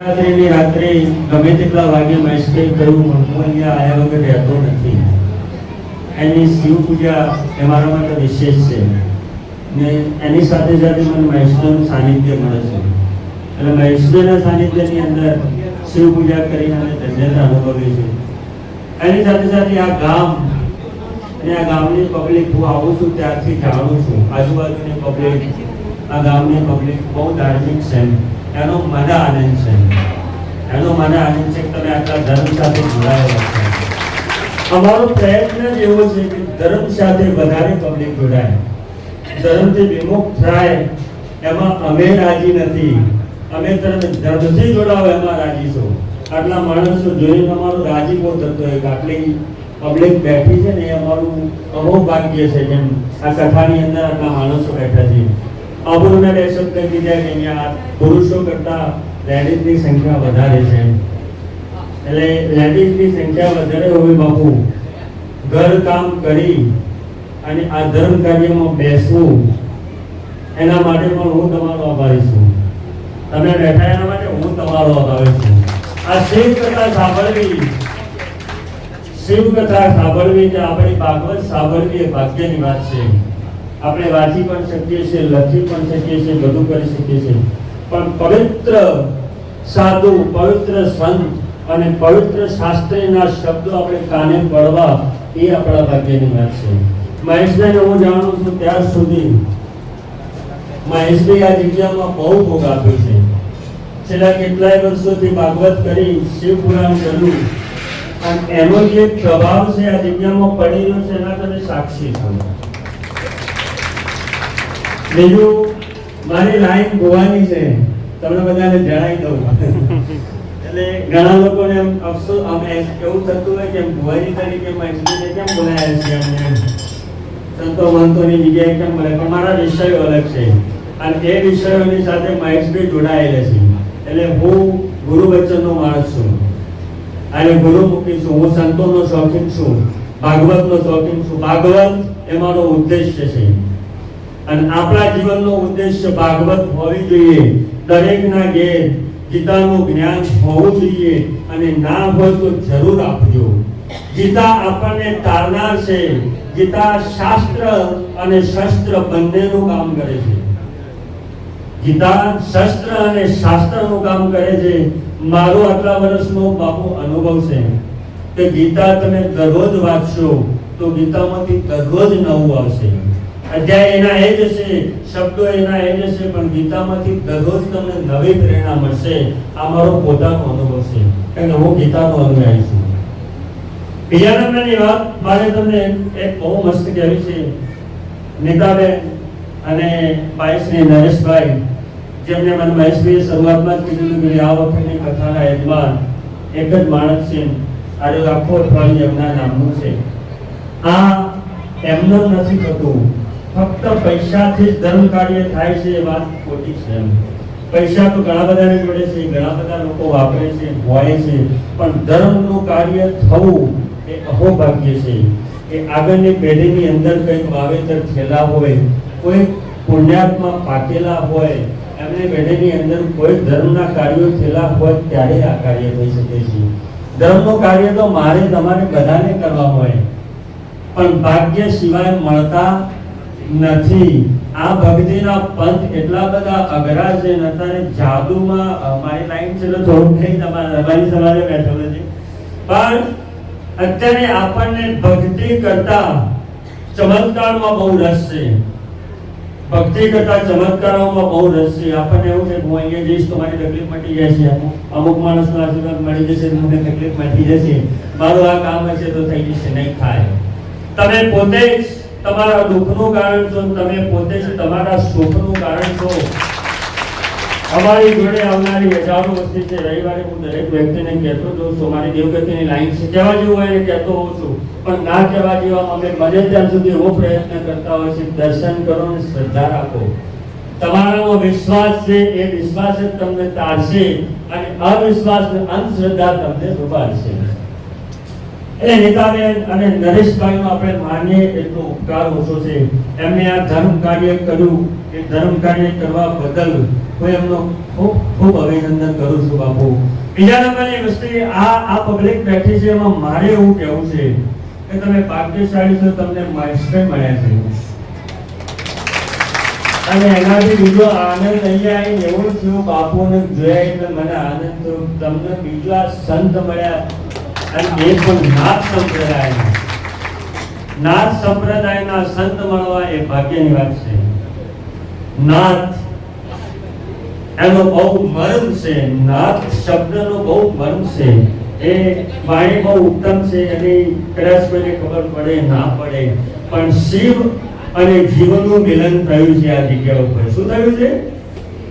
રાત્રિની રાત્રે ગમે તેટલા વાગે મહેશભાઈ કહ્યું હું અહીંયા આવ્યા વગર રહેતો નથી. એની શિવ પૂજા એ મારા માટે વિશેષ છે. ને એની સાથે સાથે મને મહેશભાઈનું સાનિધ્ય મળે છે. એટલે મહેશભાઈના સાનિધ્યની અંદર શિવ પૂજા કરીને અમે ધન્યતા અનુભવી છે. એની સાથે સાથે આ ગામ અને આ ગામની પબ્લિક હું આવું છું ત્યારથી જાણું છું. આજુબાજુની પબ્લિક આ ગામની પબ્લિક બહુ ધાર્મિક છે. એનો મને આનંદ છે. એનો મને આનંદ છે તમે આટલા ધર્મ સાથે જોડાયેલા છો. અમારો પ્રયત્ન જ એવો છે કે ધર્મ સાથે વધારે પબ્લિક જોડાય. ધર્મથી વિમુખ થાય, એમાં અમે રાજી નથી. અમે ધર્મ ધર્મથી જોડાવો, એમાં રાજી છો. આટલા માણસો જોઈને અમારો રાજીપો થતો હોય? કે આટલી પબ્લિક બેઠી છે ને એ અમારું અહોભાગ્ય છે જેમ આ કથાની અંદર આટલા માણસો બેઠા છે. અમૃતના બે શબ્દ કીધા કે અહીંયા પુરુષો કરતા લેડીઝની સંખ્યા વધારે છે. એટલે લેડીઝની સંખ્યા વધારે હોય બાપુ. ઘર કામ કરી અને આ ધર્મ કાર્યમાં બેસવું, એના માટે પણ હું તમારો આભારી છું. તમે બેઠા એના માટે હું તમારો આભારી છું. આ શિવ કથા સાંભળવી શિવ કથા સાંભળવી કે આપણી ભાગવત સાંભળવી એ ભાગ્યની વાત છે. આપણે વાંચી પણ શકીએ છીએ, લખી પણ શકીએ છીએ, બધું કરી શકીએ છીએ. પણ પવિત્ર સાધુ, પવિત્ર સંત અને પવિત્ર શાસ્ત્રીના શબ્દો આપણે કાને પડવા એ આપણા ભાગ્યની વાત છે. મહેશભાઈને હું જાણું છું ત્યાર સુધી મહેશભાઈ આ જગ્યામાં બહુ ભોગ આપ્યો છે. છેલ્લા કેટલાય વર્ષોથી ભાગવત કરી શિવ પુરાણ કર્યું. અને એનો જે પ્રભાવ છે, આ જગ્યામાં પડી રહ્યો છે, એના તમે સાક્ષી છો બીજું મારી લાઈન ગોવાની છે, તમને બધાને જણાવી દઉં. એટલે ઘણા લોકોને એમ અફસોસ આમ એવું થતું હોય કે ગોવાની તરીકે મહેશભાઈને કેમ બોલાયા છે અમને સંતો મંતોની જગ્યાએ કેમ બોલે પણ મારા વિષયો અલગ છે. અને એ વિષયોની સાથે મહેશભાઈ જોડાયેલા છે. એટલે હું ગુરુ વચનનો માણસ છું. અને ગુરુમુખી છું. હું સંતોનો શોખીન છું. ભાગવતનો શોખીન છું. ભાગવત એ મારો ઉદ્દેશ્ય છે. અને આપણા જીવનનો ઉદ્દેશ્ય ભાગવત હોવી જોઈએ. દરેકના ઘેર ગીતાનું જ્ઞાન હોવું જોઈએ અને ના હોય તો જરૂર આપજો. ગીતા આપણને તારનાર છે. ગીતા શાસ્ત્ર અને શસ્ત્ર બંનેનું કામ કરે છે. ગીતા શસ્ત્ર અને શાસ્ત્રનું કામ કરે છે. મારો આટલા વર્ષનો બાપુ અનુભવ છે કે ગીતા તમે દરરોજ વાંચશો તો ગીતામાંથી દરરોજ નવું આવશે. અધ્યાય એના એ જ હશે શબ્દો એના એ જ હશે પણ ગીતામાંથી દરરોજ તમને નવી પ્રેરણા મળશે. આ મારો પોતાનો અનુભવ છે. કારણ કે હું ગીતાનો અનુયાયી છું. બીજા નંબરની વાત મારે તમને એક બહુ મસ્ત કહેવી છે. નીતાબેન અને બાઈસની નરેશભાઈ, જેમને મને મહેશભાઈએ શરૂઆતમાં જ કીધું કે આ વખતની કથાના યજમાન એક જ માણસ છે. આજે આખો અઠવાડિયું એમના નામનું છે. આ એમનું નથી થતું. ફક્ત પૈસાથી જ ધર્મ કાર્ય થાય છે એ વાત ખોટી છે. પૈસા તો ઘણા બધાને જોડે છે, ઘણા બધા લોકો વાપરે છે હોય છે. પણ ધર્મનું કાર્ય થવું એ અહોભાગ્ય છે. એ આગળની પેઢીની અંદર કંઈક વાવેતર થયેલા હોય, કોઈ પુણ્યાત્મા પાકેલા હોય, એમને પેઢીની અંદર કોઈ ધર્મના કાર્યો થયેલા હોય ત્યારે આ કાર્ય થઈ શકે છે. ધર્મનું કાર્ય તો મારે તમારે બધાને કરવા હોય. પણ ભાગ્ય સિવાય મળતા નથી. આ ભક્તિના પંથ એટલા બધા અઘરા છે ને અત્યારે જાદુમાં મારી લાઈન છે થોડું નહીં તમારી સવારે બેઠેલો છે પણ અત્યારે આપણને ભક્તિ કરતા ચમત્કારમાં બહુ રસ છે. ભક્તિ કરતા ચમત્કારોમાં બહુ રસ છે. આપણને એવું છે હું અહીંયા જઈશ તો મારી તકલીફ મટી જશે. અમુક માણસનો આશીર્વાદ મળી જશે મને તકલીફ મટી જશે. મારું આ કામ હશે તો થઈ જશે, નહીં થાય. તમે પોતે જ તમારા દુઃખનું કારણ છો, તમે પોતે જ તમારા સુખનું કારણ છો. અમારી જોડે આવનારી હજારો વસ્તી છે રવિવારે હું દરેક વ્યક્તિને કહેતો જોઉં છું, મારી દેવગતિની લાઈન છે. કહેવા જેવું હોય કહેતો હોઉં છું, પણ ના કહેવા જેવા અમે બને ત્યાં સુધી એવો પ્રયત્ન કરતા હોય છે, દર્શન કરો અને શ્રદ્ધા રાખો. તમારામાં વિશ્વાસ છે, એ વિશ્વાસ જ તમને તારશે અને અવિશ્વાસ અંધશ્રદ્ધા તમને ડૂબાડશે એટલે નીતાબેન અને નરેશભાઈનો આપણે માનીએ એટલો ઉપકાર ઓછો છે. એમને આ ધર્મ કાર્ય કર્યું. એ ધર્મ કાર્ય કરવા બદલ હું એમનો ખૂબ ખૂબ અભિનંદન કરું છું બાપુ. બીજા નંબરની વસ્તુ આ આ પબ્લિક બેઠી છે એમાં મારે એવું કહેવું છે કે તમે ભાગ્યશાળી છો, તમને માસ્ટર મળ્યા છે. અને એનાથી બીજો આનંદ અહીંયા આવીને એવું થયું, બાપુને જોયા એટલે મને આનંદ થયો. તમને બીજા સંત મળ્યા. અને એ પણ નાથ સંપ્રદાયના. નાથ સંપ્રદાયના સંત મળવા એ ભાગ્યની વાત છે. નાથ, એનો બહુ મર્મ છે. નાથ શબ્દનો બહુ મર્મ છે. એ વાણી બહુ ઉત્તમ છે એની કદાચ કોઈને ખબર પડે, ના પડે. પણ શિવ અને જીવનનું મિલન થયું છે આ જગ્યા ઉપર. શું થયું છે?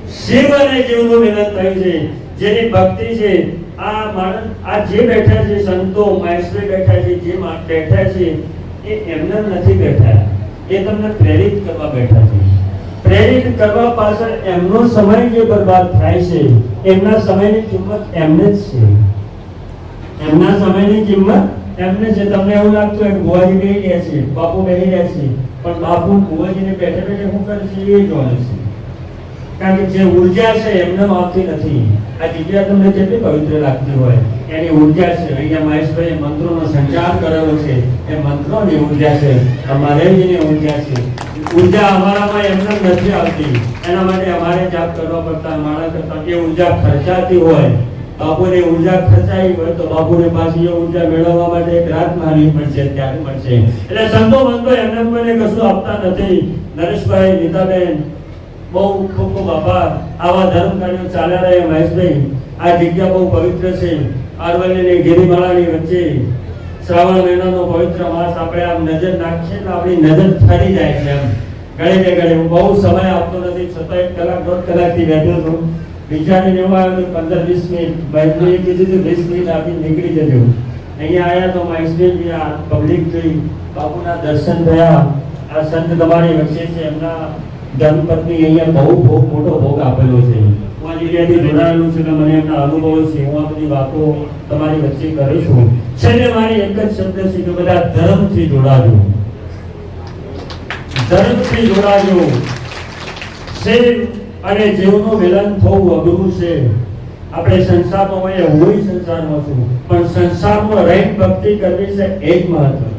શિવ અને જીવનું મિલન થયું છે. જેની ભક્તિ છે, આ માણસ, આ જે બેઠા છે, સંતો મહેશ્વરી બેઠા છે, જે બેઠા છે, એ એમને નથી બેઠા. એ તમને પ્રેરિત કરવા બેઠા છે. પ્રેરિત કરવા પાછળ એમનો સમય જે બરબાદ થાય છે, એમના સમયની કિંમત એમને જ છે. એમના સમયની કિંમત એમને છે. તમને એવું લાગતું હોય કે ભુવાજી બેહી રહ્યા છે, બાપુ બેહી રહ્યા છે, પણ બાપુ ગોવાજીને બેઠે બેઠે શું કરે છે? એ જોવાનું છે. કારણ કે જે ઊર્જા છે એમને આવતી નથી. આ જગ્યા તમને જેટલી પવિત્ર લાગતી હોય, એની ઊર્જા છે. અહીંયા મહેશભાઈ મંત્રોનો સંચાર કરેલો છે. એ મંત્રોની ઊર્જા છે. આ ઊર્જા છે. ઊર્જા અમારામાં એમને નથી આવતી. એના માટે અમારે જાપ કરવા પડતા માણસ કરતા એ ઊર્જા ખર્ચાતી હોય. બાપુને ઊર્જા ખર્ચાઈ હોય તો બાપુને પાછી એ ઊર્જા મેળવવા માટે એક રાત મારવી પડશે ત્યારે પડશે. એટલે સંતો મંતો એમને કોઈને કશું આપતા નથી. નરેશભાઈ, નીતાબેન બહુ ખૂબ ખૂબ આભાર. આવા ધર્મ કાર્યો ચાલ્યા રહ્યા મહેશભાઈ આ જગ્યા બહુ પવિત્ર છે. અરવલ્લીની ગિરિમાળાની વચ્ચે શ્રાવણ મહિનાનો પવિત્ર માસ આપણે આમ નજર નાખીએ તો આપણી નજર ઠરી જાય છે એમ. ઘણી ને ઘણી હું બહુ સમય આપતો નથી. છતાં એક કલાક, દોઢ કલાકથી બેઠો છું. વિચારીને એવું આવ્યું પંદર, વીસ મિનિટ. મહેશભાઈએ કીધું હતું વીસ મિનિટ આપી નીકળી જજો. અહીંયા આવ્યા તો મહેશભાઈ આ પબ્લિક જોઈ બાપુના દર્શન થયા. આ સંત તમારી વચ્ચે છે. એમના ધર્મપત્ની અહીંયા બહુ ભોગ, મોટો ભોગ આપેલો છે. હું જોડાયેલું છું કે મને એમના અનુભવો છે બધી વાતો તમારી વચ્ચે કરું છેલ્લે મારે એક જ શબ્દ છે કે બધા ધર્મથી જોડાજો. ધર્મથી જોડાજો. શિવ અને જીવનું મિલન થવું અઘરું છે. આપણે સંસારમાં હોઈએ હું સંસારમાં છું. પણ સંસારમાં રહી ભક્તિ કરવી છે એ જ મહત્વ.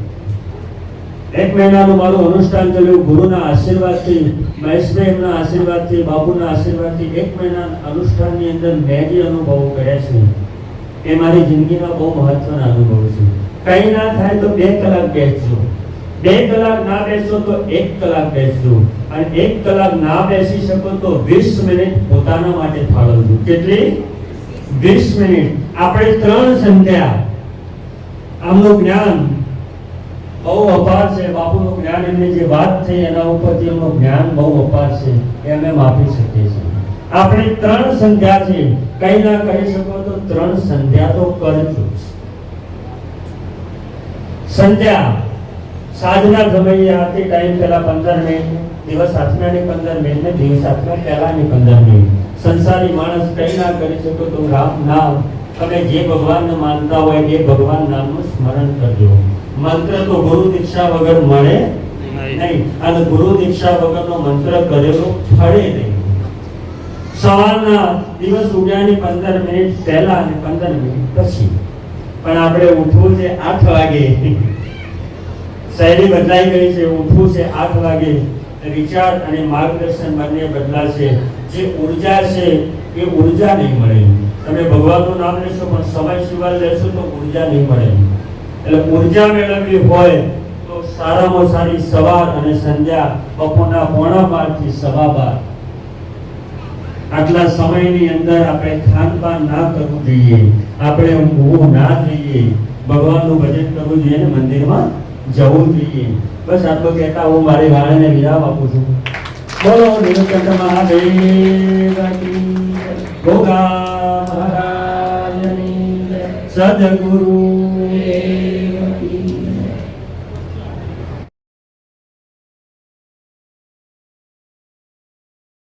એક મહિનાનું મારું અનુષ્ઠાન કર્યું, ગુરુના આશીર્વાદથી, મહેશભાઈના આશીર્વાદથી બાપુના આશીર્વાદથી એક મહિના અનુષ્ઠાનની અંદર મેં જે અનુભવો કર્યા છે, એ મારી જિંદગીના બહુ મહત્વના અનુભવ છે. કંઈ ના થાય તો બે કલાક બેસજો. બે કલાક ના બેસો તો એક કલાક બેસજો. અને એક કલાક ના બેસી શકો તો વીસ મિનિટ પોતાના માટે ફાળવજો. કેટલી? વીસ મિનિટ. આપણે ત્રણ સંધ્યા. આમનું જ્ઞાન બહુ અપાર છે. બાપુનું જ્ઞાન એમની જે વાત થઈ એના ઉપરથી એમનું જ્ઞાન બહુ અપાર છે, એ અમે માપી શકીએ છીએ. આપણે ત્રણ સંધ્યા છે. કઈ ના કરી શકો તો ત્રણ સંધ્યા તો કરજો. સંધ્યા, સાંજના સમયે આથી ટાઈમ પહેલા પંદર મિનિટ, દિવસ આઠનાની પંદર મિનિટ ને દિવસ આઠના પહેલાની પંદર મિનિટ. સંસારી માણસ કઈ ના કરી શકો તો રામ નામ. તમે જે ભગવાનને માનતા હોય એ ભગવાન નામનું સ્મરણ કરજો. મંત્ર તો ગુરુ દીક્ષા વગર મળે નહીં. અને ગુરુ દીક્ષા વગરનો મંત્ર કરેલો ફળે નહીં. સવારના દિવસ ઉગ્યાની પંદર મિનિટ પહેલા અને પંદર મિનિટ પછી. પણ આપણે ઉઠવું છે આઠ વાગે. શૈલી બદલાઈ ગઈ છે ઉઠવું છે આઠ વાગે. વિચાર અને માર્ગદર્શન બંને બદલાશે. જે ઊર્જા છે એ ઊર્જા નહીં મળે. તમે ભગવાનનું નામ લેશો પણ સમય સિવાય લેશો તો ઊર્જા નહીં મળે. એટલે ઊર્જા મેળવવી હોય તો સારામાં સારી સવાર અને સંધ્યા, બપોરના પોણા બારથી સવા બાર. આટલા સમયની અંદર આપણે ખાનપાન ના કરવું જોઈએ. આપણે ઊંઘવું ના જોઈએ. ભગવાનનું ભજન કરવું જોઈએ ને મંદિરમાં જવું જોઈએ. બસ આટલું કહેતા હું મારી વાણીને વિરામ આપું છું. બોલો નીલકંઠ મહાદેવ કી સદગુરુ